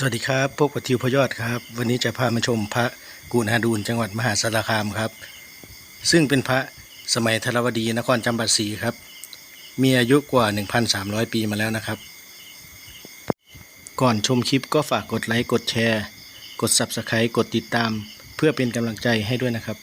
สวัสดีครับพวกปทิวพยอดครับ วันนี้จะพามาชมพระกูนาดูลจังหวัดมหาสารคามครับ ซึ่งเป็นพระสมัยธรวดีนครจำปารีครับ มีอายุกว่า 1,300 ปีมาแล้วนะครับ ก่อนชมคลิปก็ฝากกดไลค์กดแชร์ กด Subscribe กดติดตาม เพื่อเป็นกำลังใจให้ด้วยนะครับ